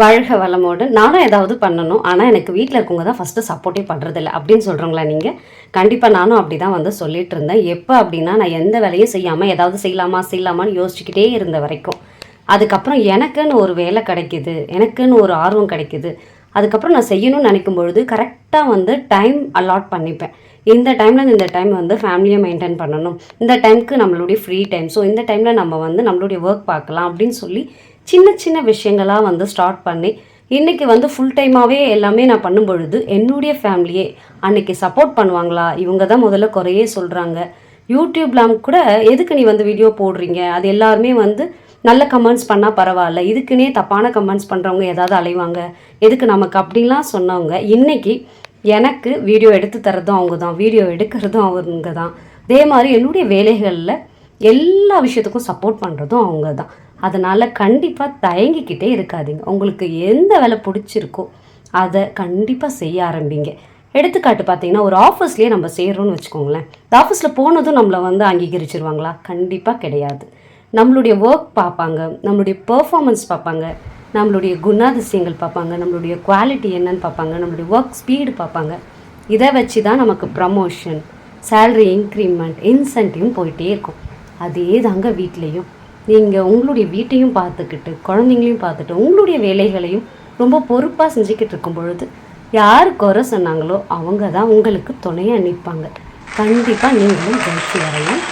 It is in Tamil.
வாழ்க வளமோடு. நானும் ஏதாவது பண்ணணும். ஆனால் எனக்கு வீட்டில் இருக்கவங்க தான் ஃபஸ்ட்டு சப்போர்ட்டே பண்ணுறதில்ல அப்படின்னு சொல்கிறவங்களா நீங்கள் கண்டிப்பாக நானும் அப்படி தான் வந்து சொல்லிட்டு இருந்தேன். எப்போ அப்படின்னா நான் எந்த வேலையும் செய்யாமல் ஏதாவது செய்யலாமா செய்யலாமான்னு யோசிச்சுக்கிட்டே இருந்த வரைக்கும். அதுக்கப்புறம் எனக்குன்னு ஒரு வேலை கிடைக்குது. எனக்குன்னு ஒரு ஆர்வம் கிடைக்குது. அதுக்கப்புறம் நான் செய்யணும்னு நினைக்கும் பொழுது கரெக்டாக வந்து டைம் அலாட் பண்ணிப்பேன். இந்த டைமில் இந்த டைம் வந்து ஃபேமிலியை மெயின்டைன் பண்ணணும். இந்த டைம்க்கு நம்மளுடைய ஃப்ரீ டைம் ஸோ இந்த டைமில் நம்ம வந்து நம்மளுடைய ஒர்க் பார்க்கலாம் அப்படின்னு சொல்லி சின்ன சின்ன விஷயங்களாக வந்து ஸ்டார்ட் பண்ணி இன்றைக்கி வந்து ஃபுல் டைமாகவே எல்லாமே நான் பண்ணும் பொழுது என்னுடைய ஃபேமிலியே அன்றைக்கி சப்போர்ட் பண்ணுவாங்களா? இவங்க தான் முதல்ல குறையே சொல்கிறாங்க யூடியூப்லாம் கூட எதுக்கு நீ வந்து வீடியோ போடுறீங்க? அது எல்லாருமே வந்து நல்ல கமெண்ட்ஸ் பண்ணால் பரவாயில்ல. இதுக்குன்னே தப்பான கமெண்ட்ஸ் பண்ணுறவங்க ஏதாவது அலைவாங்க. எதுக்கு நமக்கு அப்படின்லாம் சொன்னவங்க இன்னைக்கு எனக்கு வீடியோ எடுத்து தரதும் அவங்க தான் வீடியோ எடுக்கிறதும் அவங்க தான் அதே மாதிரி என்னுடைய வேலைகளில் எல்லா விஷயத்துக்கும் சப்போர்ட் பண்ணுறதும் அவங்க தான் அதனால் கண்டிப்பாக தயங்கிக்கிட்டே இருக்காதீங்க. உங்களுக்கு எந்த வேலை பிடிச்சிருக்கோ அதை கண்டிப்பாக செய்ய ஆரம்பிங்க. எடுத்துக்காட்டு பார்த்தீங்கன்னா ஒரு ஆஃபீஸ்லேயே நம்ம செய்கிறோன்னு வச்சுக்கோங்களேன். இந்த ஆஃபீஸில் போனதும் நம்மளை வந்து அங்கீகரிச்சிருவாங்களா? கண்டிப்பாக கிடையாது. நம்மளுடைய ஒர்க் பார்ப்பாங்க நம்மளுடைய பர்ஃபாமன்ஸ் பார்ப்பாங்க நம்மளுடைய குணாதிசயங்கள் பார்ப்பாங்க நம்மளுடைய குவாலிட்டி என்னன்னு பார்ப்பாங்க நம்மளுடைய ஒர்க் ஸ்பீடு பார்ப்பாங்க. இதை வச்சு தான் நமக்கு ப்ரமோஷன் சேலரி இன்க்ரிமெண்ட் இன்சென்டிவ் போயிட்டே இருக்கும். அதே தாங்க வீட்லேயும். நீங்கள் உங்களுடைய வீட்டையும் பார்த்துக்கிட்டு குழந்தைங்களையும் பார்த்துட்டு உங்களுடைய வேலைகளையும் ரொம்ப பொறுப்பாக செஞ்சுக்கிட்டு இருக்கும் பொழுது யார் குறை சொன்னாங்களோ அவங்க தான் உங்களுக்கு துணையாக நிற்பாங்க கண்டிப்பாக நீங்களும் ஜெயிச்சு வரையும்